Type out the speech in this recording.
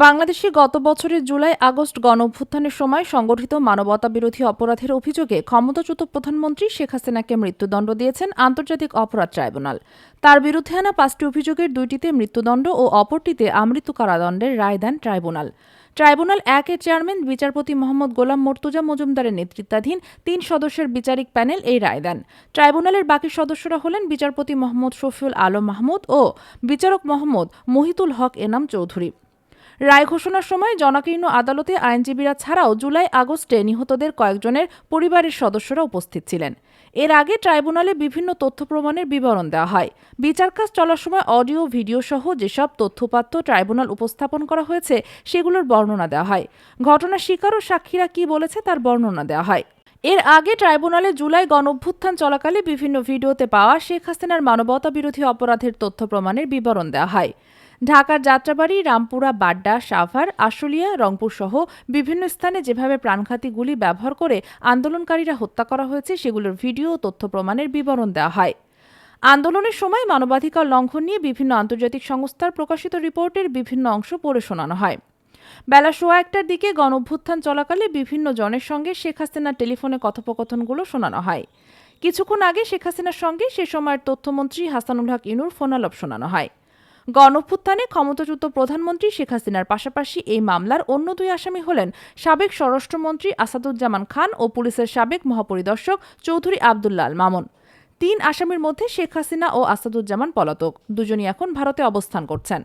বাংলাদেশে গত বছরের জুলাই আগস্ট গণ অভ্যুত্থানের সময় সংগঠিত মানবতা বিরোধী অপরাধের অভিযোগে ক্ষমতাচ্যুত প্রধানমন্ত্রী শেখ হাসিনাকে মৃত্যুদণ্ড দিয়েছেন আন্তর্জাতিক অপরাধ ট্রাইব্যুনাল। তার বিরুদ্ধে আনা পাঁচটি অভিযোগের দুইটিতে মৃত্যুদণ্ড ও অপরটিতে আমৃত্যু কারাদণ্ডের রায় দেন ট্রাইব্যুনাল। ট্রাইব্যুনাল এক একের চেয়ারম্যান, বিচারপতি মোহাম্মদ গোলাম মর্তুজা মজুমদারের নেতৃত্বাধীন তিন সদস্যের বিচারিক প্যানেল এই রায় দেন। ট্রাইব্যুনালের বাকি সদস্যরা হলেন বিচারপতি মোহাম্মদ শফিউল আলম মাহমুদ ও বিচারক মোহাম্মদ মহিতুল হক এনাম চৌধুরী। রায় ঘোষণার সময় জনাকীর্ণ আদালতে আইনজীবীরা ছাড়াও জুলাই আগস্টে নিহতদের কয়েকজনের পরিবারের সদস্যরা উপস্থিত ছিলেন। এর আগে ট্রাইব্যুনালে বিভিন্ন তথ্য প্রমাণের বিবরণ দেওয়া হয়। বিচার কাজ চলার সময় অডিও, ভিডিও সহ যেসব তথ্যপাত্র ট্রাইব্যুনাল উপস্থাপন করা হয়েছে, সেগুলোর বর্ণনা দেওয়া হয়। ঘটনার শিকার ও সাক্ষীরা কি বলেছে তার বর্ণনা দেওয়া হয়। এর আগে ট্রাইব্যুনালে জুলাই গণঅভ্যুত্থান চলাকালে বিভিন্ন ভিডিওতে পাওয়া শেখ হাসিনার মানবতা বিরোধী অপরাধের তথ্য প্রমাণের বিবরণ দেওয়া হয়। ঢাকার যাত্রাবাড়ি, রামপুরা, বাড্ডা, সাভার, আশুলিয়া, রংপুর সহ বিভিন্ন স্থানে যেভাবে প্রাণঘাতী গুলি ব্যবহার করে আন্দোলনকারীরা হত্যা করা হয়েছে, সেগুলোর ভিডিও ও তথ্য প্রমাণের বিবরণ দেওয়া হয়। আন্দোলনের সময় মানবাধিকার লঙ্ঘন নিয়ে বিভিন্ন আন্তর্জাতিক সংস্থার প্রকাশিত রিপোর্টের বিভিন্ন অংশ পড়ে শোনানো হয়। বেলা সোয়া একটার দিকে গণ অভ্যুত্থান চলাকালে বিভিন্ন জনের সঙ্গে শেখ হাসিনার টেলিফোনে কথোপকথনগুলো শোনানো হয়। কিছুক্ষণ আগে শেখ হাসিনার সঙ্গে সে সময়ের তথ্যমন্ত্রী হাসানুল হক ইনুর ফোনালাপ শোনানো হয়। গণঅভ্যুত্থানে ক্ষমতাচ্যুত প্রধানমন্ত্রী শেখ হাসিনার পাশাপাশি এই মামলার অন্য দুই আসামি হলেন সাবেক স্বরাষ্ট্রমন্ত্রী আসাদুজ্জামান খান ও পুলিশের সাবেক মহাপরিদর্শক চৌধুরী আবদুল্লাল মামুন। তিন আসামির মধ্যে শেখ হাসিনা ও আসাদুজ্জামান পলাতক। দুজনই এখন ভারতে অবস্থান করছেন।